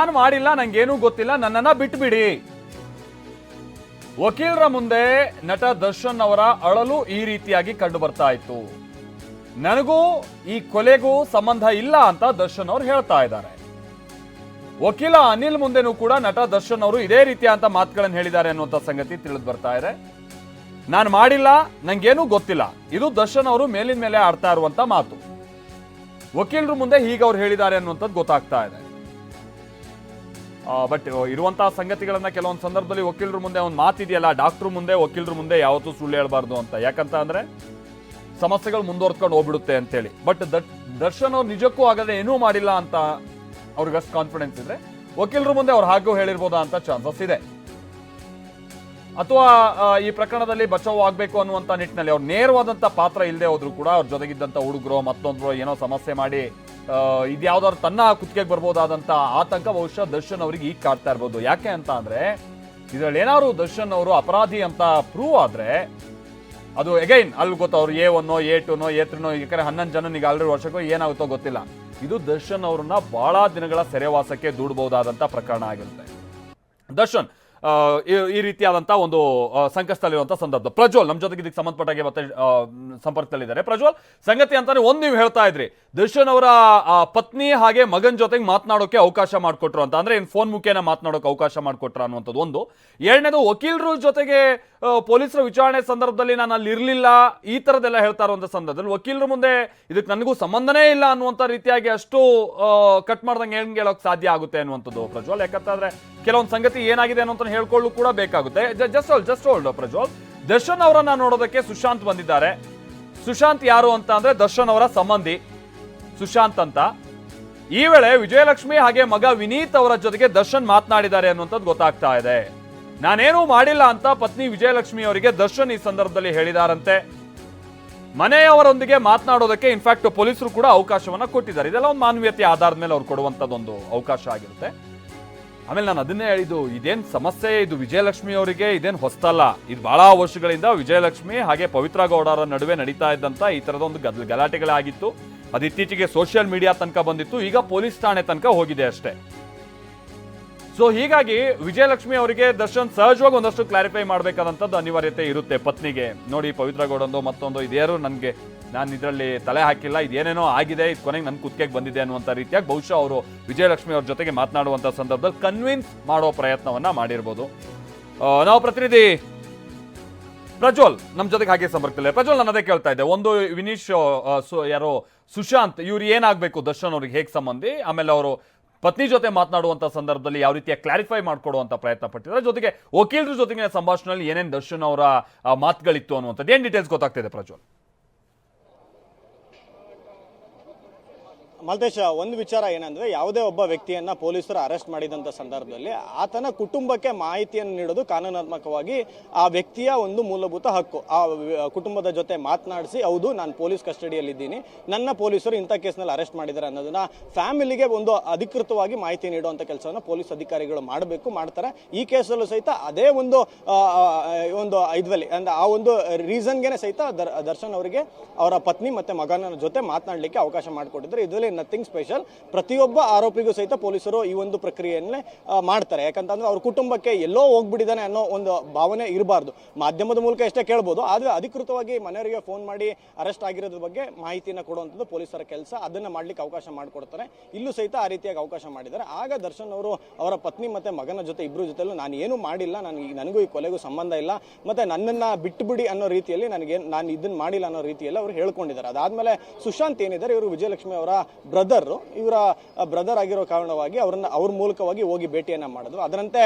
ನಾನ್ ಮಾಡಿಲ್ಲ, ನಂಗೇನೂ ಗೊತ್ತಿಲ್ಲ, ನನ್ನನ್ನ ಬಿಟ್ಬಿಡಿ. ವಕೀಲರ ಮುಂದೆ ನಟ ದರ್ಶನ್ ಅವರ ಅಳಲು ಈ ರೀತಿಯಾಗಿ ಕಂಡು ಬರ್ತಾ ಇತ್ತು ನನಗೂ ಈ ಕೊಲೆಗೂ ಸಂಬಂಧ ಇಲ್ಲ ಅಂತ ದರ್ಶನ್ ಅವರು ಹೇಳ್ತಾ ಇದ್ದಾರೆ. ವಕೀಲ ಅನಿಲ್ ಮುಂದೆನೂ ಕೂಡ ನಟ ದರ್ಶನ್ ಅವರು ಇದೇ ರೀತಿಯಾದಂತ ಮಾತುಗಳನ್ನು ಹೇಳಿದ್ದಾರೆ ಅನ್ನುವಂಥ ಸಂಗತಿ ತಿಳಿದು ಬರ್ತಾ ಇದೆ. ನಾನು ಮಾಡಿಲ್ಲ, ನಂಗೇನೂ ಗೊತ್ತಿಲ್ಲ. ಇದು ದರ್ಶನ್ ಅವರು ಮೇಲಿನ ಮೇಲೆ ಆಡ್ತಾ ಇರುವಂತ ಮಾತು. ವಕೀಲರು ಮುಂದೆ ಹೀಗೆ ಅವ್ರು ಹೇಳಿದ್ದಾರೆ ಅನ್ನುವಂಥದ್ದು ಗೊತ್ತಾಗ್ತಾ ಇದೆ. ಬಟ್ ಇರುವಂತಹ ಸಂಗತಿಗಳನ್ನ ಕೆಲವೊಂದು ಸಂದರ್ಭದಲ್ಲಿ ವಕೀಲರ ಮುಂದೆ ಒಂದು ಮಾತಿದೆಯಲ್ಲ, ಡಾಕ್ಟರ್ ಮುಂದೆ ವಕೀಲರ ಮುಂದೆ ಯಾವತ್ತೂ ಸುಳ್ಳು ಹೇಳ್ಬಾರ್ದು ಅಂತ. ಯಾಕಂತ ಅಂದ್ರೆ ಸಮಸ್ಯೆಗಳು ಮುಂದುವರ್ಸ್ಕೊಂಡು ಹೋಗ್ಬಿಡುತ್ತೆ ಅಂತೇಳಿ. ಬಟ್ ದರ್ಶನ್ ಅವ್ರು ನಿಜಕ್ಕೂ ಆಗದೆ ಏನೂ ಮಾಡಿಲ್ಲ ಅಂತ ಅವ್ರಿಗೆ ಅಷ್ಟು ಕಾನ್ಫಿಡೆನ್ಸ್ ಇದ್ರೆ ವಕೀಲರ ಮುಂದೆ ಅವ್ರು ಹಾಗೂ ಹೇಳಿರ್ಬೋದಾ ಅಂತ ಚಾನ್ಸಸ್ ಇದೆ. ಅಥವಾ ಈ ಪ್ರಕರಣದಲ್ಲಿ ಬಚಾವ್ ಆಗ್ಬೇಕು ಅನ್ನುವಂತ ನಿಟ್ಟಿನಲ್ಲಿ ಅವ್ರು ನೇರವಾದಂತ ಪಾತ್ರ ಇಲ್ಲದೆ ಹೋದ್ರು ಕೂಡ ಅವ್ರ ಜೊತೆಗಿದ್ದಂಥ ಹುಡುಗರು ಮತ್ತೊಂದ್ರು ಏನೋ ಸಮಸ್ಯೆ ಮಾಡಿ ಆ, ಇದ್ಯಾವ್ದಾದ್ರು ತನ್ನ ಕುತ್ತಿಗೆಗೆ ಬರ್ಬೋದಾದಂಥ ಆತಂಕ ಬಹುಶಃ ದರ್ಶನ್ ಅವರಿಗೆ ಈಗ ಕಾಡ್ತಾ ಇರ್ಬೋದು. ಯಾಕೆ ಅಂತ ಅಂದರೆ ಇದರಲ್ಲಿ ಏನಾದ್ರು ದರ್ಶನ್ ಅವರು ಅಪರಾಧಿ ಅಂತ ಪ್ರೂವ್ ಆದ್ರೆ ಅದು ಎಗೈನ್ ಅಲ್ಲಿ ಗೊತ್ತು ಅವ್ರು ಎ ಒನ್ನೋ ಎ ಟುನೋ ಎ ತ್ರೀನೋ ಯಾಕಂದ್ರೆ ಹನ್ನೊಂದು ಜನ ಆಲ್ರೆಡಿ ವರ್ಷಕ್ಕೂ ಏನಾಗುತ್ತೋ ಗೊತ್ತಿಲ್ಲ. ಇದು ದರ್ಶನ್ ಅವ್ರನ್ನ ಬಹಳ ದಿನಗಳ ಸೆರೆವಾಸಕ್ಕೆ ದೂಡಬಹುದಾದಂತ ಪ್ರಕರಣ ಆಗಿರುತ್ತೆ. ದರ್ಶನ್ ಈ- ರೀತಿಯಾದಂತಹ ಒಂದು ಸಂಕಷ್ಟದಲ್ಲಿರುವಂಥ ಸಂದರ್ಭ. ಪ್ರಜ್ವಲ್ ನಮ್ಮ ಜೊತೆಗೆ ಇದಕ್ಕೆ ಸಂಬಂಧಪಟ್ಟಾಗೆ ಮತ್ತೆ ಸಂಪರ್ಕದಲ್ಲಿದ್ದಾರೆ. ಪ್ರಜ್ವಲ್, ಸಂಗತಿ ಅಂತಾನೆ ಒಂದು ನೀವು ಹೇಳ್ತಾ ಇದ್ರಿ. ದರ್ಶನ್ ಅವರ ಪತ್ನಿ ಹಾಗೆ ಮಗನ್ ಜೊತೆಗೆ ಮಾತನಾಡೋಕೆ ಅವಕಾಶ ಮಾಡಿಕೊಟ್ರು ಅಂತ. ಅಂದ್ರೆ ಫೋನ್ ಮುಖೇನ ಮಾತನಾಡೋಕೆ ಅವಕಾಶ ಮಾಡಿಕೊಟ್ರ ಅನ್ನುವಂಥದ್ದು ಒಂದು. ಎರಡನೇದು, ವಕೀಲರ ಜೊತೆಗೆ ಪೊಲೀಸರ ವಿಚಾರಣೆ ಸಂದರ್ಭದಲ್ಲಿ ನಾನು ಅಲ್ಲಿ ಇರಲಿಲ್ಲ. ಈ ಥರದ್ದೆಲ್ಲ ಹೇಳ್ತಾ ಇರುವಂಥ ಸಂದರ್ಭದಲ್ಲಿ ವಕೀಲರ ಮುಂದೆ ಇದಕ್ಕೆ ನನಗೂ ಸಂಬಂಧನೇ ಇಲ್ಲ ಅನ್ನುವಂಥ ರೀತಿಯಾಗಿ ಅಷ್ಟು ಕಟ್ ಮಾಡ್ದಂಗೆ ಹೆಂಗೆ ಹೇಳೋಕೆ ಸಾಧ್ಯ ಆಗುತ್ತೆ ಅನ್ನುವಂಥದ್ದು ಪ್ರಜ್ವಲ್. ಯಾಕಂತಂದ್ರೆ ಕೆಲವೊಂದು ಸಂಗತಿ ಏನಾಗಿದೆ ಅನ್ನೋ ಹೇಳ್ಕೊಳ್ಳು ಕೂಡ ಬೇಕಾಗುತ್ತೆ. Just hold just hold Prajwal. Darshan ಅವರನ್ನ ನೋಡೋದಕ್ಕೆ ಸುಶಾಂತ್ ಬಂದಿದ್ದಾರೆ. ಸುಶಾಂತ್ ಯಾರು ಅಂತ ಅಂದ್ರೆ ದರ್ಶನ್ ಅವರ ಸಂಬಂಧಿ. ಸುಶಾಂತ್ ಅಂತ. ಈ ವೇಳೆ ವಿಜಯಲಕ್ಷ್ಮಿ ಹಾಗೆ ಮಗ ವಿನೀತ್ ಅವರ ಜೊತೆಗೆ ದರ್ಶನ್ ಮಾತನಾಡಿದ್ದಾರೆ ಅನ್ನುವಂಥದ್ದು ಗೊತ್ತಾಗ್ತಾ ಇದೆ. ನಾನೇನೂ ಮಾಡಿಲ್ಲ ಅಂತ ಪತ್ನಿ ವಿಜಯಲಕ್ಷ್ಮಿ ಅವರಿಗೆ ದರ್ಶನ್ ಈ ಸಂದರ್ಭದಲ್ಲಿ ಹೇಳಿದಾರಂತೆ. ಮನೆಯವರೊಂದಿಗೆ ಮಾತನಾಡೋದಕ್ಕೆ ಇನ್ಫ್ಯಾಕ್ಟ್ ಪೊಲೀಸರು ಕೂಡ ಅವಕಾಶವನ್ನ ಕೊಟ್ಟಿದ್ದಾರೆ. ಇದೆಲ್ಲ ಒಂದು ಮಾನವೀಯತೆ ಆಧಾರದ ಮೇಲೆ ಅವ್ರು ಕೊಡುವಂಥದ್ದೊಂದು ಅವಕಾಶ ಆಗಿರುತ್ತೆ. ಆಮೇಲೆ ನಾನು ಅದನ್ನೇ ಹೇಳಿದ್ದು, ಇದೇನು ಸಮಸ್ಯೆ, ಇದು ವಿಜಯಲಕ್ಷ್ಮಿ ಅವರಿಗೆ, ಇದೇನು ಹೊಸ್ತಲ್ಲ. ಇದು ಬಹಳ ವರ್ಷಗಳಿಂದ ವಿಜಯಲಕ್ಷ್ಮಿ ಹಾಗೆ ಪವಿತ್ರ ಗೌಡರ ನಡುವೆ ನಡೀತಾ ಇದ್ದಂತ ಈ ತರದ ಒಂದು ಗದ್, ಗಲಾಟೆಗಳಾಗಿತ್ತು. ಅದು ಇತ್ತೀಚೆಗೆ ಸೋಷಿಯಲ್ ಮೀಡಿಯಾ ತನಕ ಬಂದಿತ್ತು, ಈಗ ಪೊಲೀಸ್ ಠಾಣೆ ತನಕ ಹೋಗಿದೆ ಅಷ್ಟೇ. ಸೊ ಹೀಗಾಗಿ ವಿಜಯಲಕ್ಷ್ಮಿ ಅವರಿಗೆ ದರ್ಶನ್ ಸಹಜವಾಗಿ ಒಂದಷ್ಟು ಕ್ಲಾರಿಫೈ ಮಾಡಬೇಕಾದಂಥದ್ದು ಅನಿವಾರ್ಯತೆ ಇರುತ್ತೆ ಪತ್ನಿಗೆ. ನೋಡಿ ಪವಿತ್ರ ಗೌಡಂದು ಮತ್ತೊಂದು ಇದೇರು ನನಗೆ ನಾನು ಇದರಲ್ಲಿ ತಲೆ ಹಾಕಿಲ್ಲ ಇದೇನೇನೋ ಆಗಿದೆ, ಇದು ಕೊನೆಗೆ ನನ್ನ ಕುತ್ತಿಗೆಗೆ ಬಂದಿದೆ ಅನ್ನುವಂಥ ರೀತಿಯಾಗಿ ಬಹುಶಃ ಅವರು ವಿಜಯಲಕ್ಷ್ಮಿ ಅವ್ರ ಜೊತೆಗೆ ಮಾತನಾಡುವಂಥ ಸಂದರ್ಭದಲ್ಲಿ ಕನ್ವಿನ್ಸ್ ಮಾಡೋ ಪ್ರಯತ್ನವನ್ನ ಮಾಡಿರ್ಬೋದು. ನಾವು ಪ್ರತಿನಿಧಿ ಪ್ರಜ್ವಲ್ ನಮ್ಮ ಜೊತೆಗೆ ಹಾಗೆ ಸಂಪರ್ಕದಲ್ಲಿ ಪ್ರಜ್ವಲ್, ನಾನು ಅದೇ ಕೇಳ್ತಾ ಇದ್ದೆ. ಒಂದು ವಿನೀಶ್ ಯಾರೋ ಸುಶಾಂತ್, ಇವ್ರು ಏನಾಗಬೇಕು ದರ್ಶನ್ ಅವ್ರಿಗೆ ಹೇಗೆ ಸಂಬಂಧಿ? ಆಮೇಲೆ ಅವರು ಪತ್ನಿ ಜೊತೆ ಮಾತನಾಡುವಂಥ ಸಂದರ್ಭದಲ್ಲಿ ಯಾವ ರೀತಿಯ ಕ್ಲಾರಿಫೈ ಮಾಡ್ಕೊಡುವಂಥ ಪ್ರಯತ್ನ ಪಟ್ಟಿದ್ದಾರೆ. ಜೊತೆಗೆ ವಕೀಲರ ಜೊತೆಗಿನ ಸಂಭಾಷಣೆಯಲ್ಲಿ ಏನೇನು ದರ್ಶನ್ ಅವರ ಮಾತುಗಳಿತ್ತು ಅನ್ನುವಂಥದ್ದು. ಏನು ಡೀಟೇಲ್ಸ್ ಗೊತ್ತಾಗ್ತಿದೆ ಪ್ರಜ್ವಲ್? ಮಲ್ತೇಶ, ಒಂದು ವಿಚಾರ ಏನಂದ್ರೆ, ಯಾವುದೇ ಒಬ್ಬ ವ್ಯಕ್ತಿಯನ್ನ ಪೊಲೀಸರು ಅರೆಸ್ಟ್ ಮಾಡಿದಂತ ಸಂದರ್ಭದಲ್ಲಿ ಆತನ ಕುಟುಂಬಕ್ಕೆ ಮಾಹಿತಿಯನ್ನು ನೀಡೋದು ಕಾನೂನಾತ್ಮಕವಾಗಿ ಆ ವ್ಯಕ್ತಿಯ ಒಂದು ಮೂಲಭೂತ ಹಕ್ಕು. ಆ ಕುಟುಂಬದ ಜೊತೆ ಮಾತನಾಡಿಸಿ, ಹೌದು, ನಾನು ಪೊಲೀಸ್ ಕಸ್ಟಡಿಯಲ್ಲಿ ಇದ್ದೀನಿ ನನ್ನ ಪೊಲೀಸರು ಇಂಥ ಕೇಸ್ನಲ್ಲಿ ಅರೆಸ್ಟ್ ಮಾಡಿದ್ದಾರೆ ಅನ್ನೋದನ್ನ ಫ್ಯಾಮಿಲಿಗೆ ಒಂದು ಅಧಿಕೃತವಾಗಿ ಮಾಹಿತಿ ನೀಡುವಂತ ಕೆಲಸವನ್ನು ಪೊಲೀಸ್ ಅಧಿಕಾರಿಗಳು ಮಾಡಬೇಕು, ಮಾಡ್ತಾರೆ. ಈ ಕೇಸಲ್ಲೂ ಸಹಿತ ಅದೇ ಒಂದು ಒಂದು ಇದರಲ್ಲಿ, ಅಂದ್ರೆ ಆ ಒಂದು ರೀಸನ್ಗೆ ಸಹಿತ ದರ್- ದರ್ಶನ್ ಅವರಿಗೆ ಅವರ ಪತ್ನಿ ಮತ್ತೆ ಮಗನ ಜೊತೆ ಮಾತನಾಡಲಿಕ್ಕೆ ಅವಕಾಶ ಮಾಡಿಕೊಟ್ಟಿದ್ದಾರೆ. ಇದರಲ್ಲಿ ನಥಿಂಗ್ ಸ್ಪೆಷಲ್ ಪ್ರತಿಯೊಬ್ಬ ಆರೋಪಿಗೂ ಸಹಿತ ಪೊಲೀಸರು ಈ ಒಂದು ಪ್ರಕ್ರಿಯೆಯನ್ನೇ ಮಾಡ್ತಾರೆ. ಯಾಕಂತಂದ್ರೆ ಅವ್ರ ಕುಟುಂಬಕ್ಕೆ ಎಲ್ಲೋ ಹೋಗ್ಬಿಟ್ಟಿದ್ದಾನೆ ಅನ್ನೋ ಒಂದು ಭಾವನೆ ಇರಬಾರ್ದು. ಮಾಧ್ಯಮದ ಮೂಲಕ ಎಷ್ಟೇ ಕೇಳ್ಬೋದು, ಆದ್ರೆ ಅಧಿಕೃತವಾಗಿ ಮನೆಯವರಿಗೆ ಫೋನ್ ಮಾಡಿ ಅರೆಸ್ಟ್ ಆಗಿರೋದ್ರ ಬಗ್ಗೆ ಮಾಹಿತಿನ ಕೊಡುವಂಥದ್ದು ಪೊಲೀಸರ ಕೆಲಸ. ಅದನ್ನ ಮಾಡ್ಲಿಕ್ಕೆ ಅವಕಾಶ ಮಾಡಿಕೊಡ್ತಾರೆ. ಇಲ್ಲೂ ಸಹಿತ ಆ ರೀತಿಯಾಗಿ ಅವಕಾಶ ಮಾಡಿದ್ದಾರೆ. ಆಗ ದರ್ಶನ್ ಅವರು ಅವರ ಪತ್ನಿ ಮತ್ತು ಮಗನ ಜೊತೆ ಇಬ್ಬರ ಜೊತೆಲೂ ನಾನು ಏನು ಮಾಡಿಲ್ಲ, ನನಗೆ ನನಗೂ ಈ ಕೊಲೆಗೂ ಸಂಬಂಧ ಇಲ್ಲ, ಮತ್ತೆ ನನ್ನನ್ನ ಬಿಟ್ಟುಬಿಡಿ ಅನ್ನೋ ರೀತಿಯಲ್ಲಿ ನನಗೆ ನಾನು ಇದನ್ನ ಮಾಡಿಲ್ಲ ಅನ್ನೋ ರೀತಿಯಲ್ಲಿ ಅವರು ಹೇಳ್ಕೊಂಡಿದ್ದಾರೆ. ಅದಾದಮೇಲೆ ಸುಶಾಂತ್ ಏನಿದ್ದಾರೆ, ಇವರು ವಿಜಯಲಕ್ಷ್ಮಿ ಅವರ ಬ್ರದರ್ ಇವರ ಬ್ರದರ್ ಆಗಿರೋ ಕಾರಣವಾಗಿ ಅವರನ್ನ ಅವ್ರ ಮೂಲಕವಾಗಿ ಹೋಗಿ ಭೇಟಿಯನ್ನ ಮಾಡೋದು ಅದರಂತೆ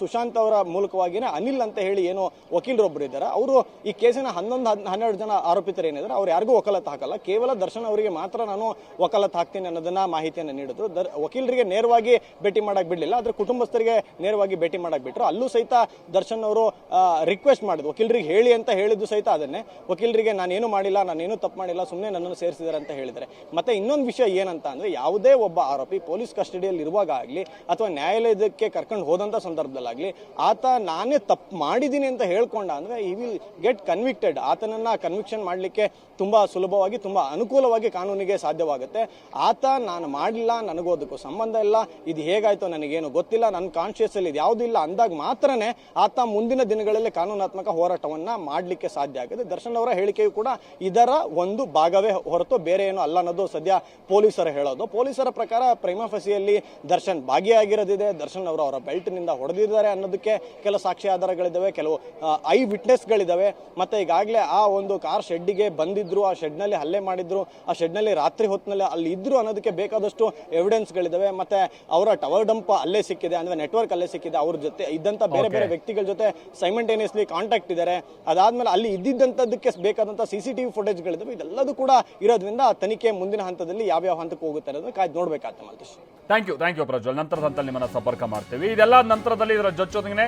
ಸುಶಾಂತ್ ಅವರ ಮೂಲಕವಾಗಿನೇ ಅನಿಲ್ ಅಂತ ಹೇಳಿ ಏನು ವಕೀಲರೊಬ್ಬರು ಇದ್ದಾರೆ. ಅವರು ಈ ಕೇಸಿನ ಹನ್ನೊಂದು ಹನ್ನೆರಡು ಜನ ಆರೋಪಿತರು ಏನಿದ್ರು ಅವ್ರು ಯಾರಿಗೂ ವಕಾಲತ್ ಹಾಕಲ್ಲ. ಕೇವಲ ದರ್ಶನ್ ಅವರಿಗೆ ಮಾತ್ರ ನಾನು ವಕಾಲತ್ ಹಾಕ್ತೀನಿ ಅನ್ನೋದನ್ನ ಮಾಹಿತಿಯನ್ನು ನೀಡಿದ್ರು. ದರ್, ವಕೀಲರಿಗೆ ನೇರವಾಗಿ ಭೇಟಿ ಮಾಡಕ್ ಬಿಡಲಿಲ್ಲ, ಆದ್ರೆ ಕುಟುಂಬಸ್ಥರಿಗೆ ನೇರವಾಗಿ ಭೇಟಿ ಮಾಡಕ್ ಬಿಟ್ರು. ಅಲ್ಲೂ ಸಹಿತ ದರ್ಶನ್ ಅವರು ರಿಕ್ವೆಸ್ಟ್ ಮಾಡಿದ್ರು. ವಕೀಲರಿಗೆ ಹೇಳಿ ಅಂತ ಹೇಳಿದ್ದು ಸಹಿತ ಅದನ್ನೇ. ವಕೀಲರಿಗೆ ನಾನೇನು ಮಾಡಿಲ್ಲ, ನಾನೇನು ತಪ್ಪು ಮಾಡಿಲ್ಲ ಸುಮ್ಮನೆ ನನ್ನನ್ನು ಸೇರಿಸಿದ್ದಾರೆ ಅಂತ ಹೇಳಿದ್ದಾರೆ. ಮತ್ತೆ ಇನ್ನೊಂದು ವಿಷಯ ಏನಂತ ಅಂದ್ರೆ ಯಾವುದೇ ಒಬ್ಬ ಆರೋಪಿ ಪೊಲೀಸ್ ಕಸ್ಟಡಿಯಲ್ಲಿ ಇರುವಾಗ ಆಗಲಿ ಅಥವಾ ನ್ಯಾಯಾಲಯದಕ್ಕೆ ಕರ್ಕೊಂಡು ಹೋದಂಥ ಸಂದರ್ಭದಲ್ಲಾಗಲಿ, ಆತ ನಾನೇ ತಪ್ಪು ಮಾಡಿದ್ದೀನಿ ಅಂತ ಹೇಳ್ಕೊಂಡ ಅಂದ್ರೆ ಈ ವಿಲ್ ಗೆಟ್ ಕನ್ವಿಕ್ಟೆಡ್ ಆತನನ್ನ ಕನ್ವಿಕ್ಷನ್ ಮಾಡಲಿಕ್ಕೆ ತುಂಬಾ ಸುಲಭವಾಗಿ, ತುಂಬಾ ಅನುಕೂಲವಾಗಿ ಕಾನೂನಿಗೆ ಸಾಧ್ಯವಾಗುತ್ತೆ. ಆತ ನಾನು ಮಾಡಿಲ್ಲ, ನನಗೂ ಅದಕ್ಕೂ ಸಂಬಂಧ ಇಲ್ಲ, ಇದು ಹೇಗಾಯ್ತು ನನಗೇನು ಗೊತ್ತಿಲ್ಲ, ನನ್ನ ಕಾನ್ಶಿಯಸ್ ಅಲ್ಲಿ ಇದು ಯಾವುದೂ ಇಲ್ಲ ಅಂದಾಗ ಮಾತ್ರನೇ ಆತ ಮುಂದಿನ ದಿನಗಳಲ್ಲಿ ಕಾನೂನಾತ್ಮಕ ಹೋರಾಟವನ್ನ ಮಾಡಲಿಕ್ಕೆ ಸಾಧ್ಯ ಆಗುತ್ತೆ ದರ್ಶನ್ ಅವರ ಹೇಳಿಕೆಯು ಕೂಡ ಇದರ ಒಂದು ಭಾಗವೇ ಹೊರತು ಬೇರೆ ಏನು ಅಲ್ಲ ಅನ್ನೋದು ಸದ್ಯ ಪೊಲೀಸರು ಹೇಳೋದು. ಪೊಲೀಸರ ಪ್ರಕಾರ ಪ್ರೈಮಫಸಿಯಲ್ಲಿ ದರ್ಶನ್ ಭಾಗಿಯಾಗಿರೋದಿದೆ. ದರ್ಶನ್ ಅವರು ಅವರ ಬೆಲ್ಟ್ನಿಂದ ಹೊಡೆದಿದ್ದಾರೆ ಅನ್ನೋದಕ್ಕೆ ಕೆಲವು ಸಾಕ್ಷಿ ಆಧಾರಗಳಿದ್ದಾವೆ ಕೆಲವು ಐ ವಿಟ್ನೆಸ್ಗಳಿದ್ದಾವೆ. ಮತ್ತೆ ಈಗಾಗಲೇ ಆ ಒಂದು ಕಾರ್ ಶೆಡ್ಡಿಗೆ ಬಂದಿದ್ರು ಆ ಶೆಡ್ನಲ್ಲಿ ಹಲ್ಲೆ ಮಾಡಿದ್ರು ಆ ಶೆಡ್ನಲ್ಲಿ ರಾತ್ರಿ ಹೊತ್ತಿನಲ್ಲಿ ಅಲ್ಲಿ ಇದ್ರು ಅನ್ನೋದಕ್ಕೆ ಬೇಕಾದಷ್ಟು ಎವಿಡೆನ್ಸ್ಗಳಿದ್ದಾವೆ ಮತ್ತೆ ಅವರ ಟವರ್ ಡಂಪ್ ಅಲ್ಲೇ ಸಿಕ್ಕಿದೆ ಅಂದ್ರೆ ನೆಟ್ವರ್ಕ್ ಅಲ್ಲೇ ಸಿಕ್ಕಿದೆ. ಅವ್ರ ಜೊತೆ ಇದ್ದಂತ ಬೇರೆ ಬೇರೆ ವ್ಯಕ್ತಿಗಳ ಜೊತೆ ಸೈಮಂಟೇನಿಯಸ್ಲಿ ಕಾಂಟ್ಯಾಕ್ಟ್ ಇದ್ದಾರೆ. ಅದಾದಮೇಲೆ ಅಲ್ಲಿ ಇದ್ದಿದ್ದಂಥದ್ದಕ್ಕೆ ಬೇಕಾದಂತ ಸಿ ಸಿ ಟಿವಿ ಫುಟೇಜ್ಗಳಿದ್ದಾವೆ ಇದೆಲ್ಲದೂ ಕೂಡ ಇರೋದ್ರಿಂದ ತನಿಖೆ ಮುಂದಿನ ಹಂತದಲ್ಲಿ ಯಾವ್ಯಾವ ಹಂತಕ್ಕೆ ಹೋಗುತ್ತೆ ಅನ್ನೋದನ್ನ ಕಾಯ್ದು ನೋಡ್ಬೇಕಾಗ್ತದೆ Maltesh thank you thank you Prajwal. ನಂತರ ಹಂತದಲ್ಲಿ ನಿಮ್ಮನ್ನ ಸಂಪರ್ಕ ಮಾಡ್ತೀವಿ. ಇದೆಲ್ಲ ನಂತರದಲ್ಲಿ ಇದರ ಜೊತೆಗೆ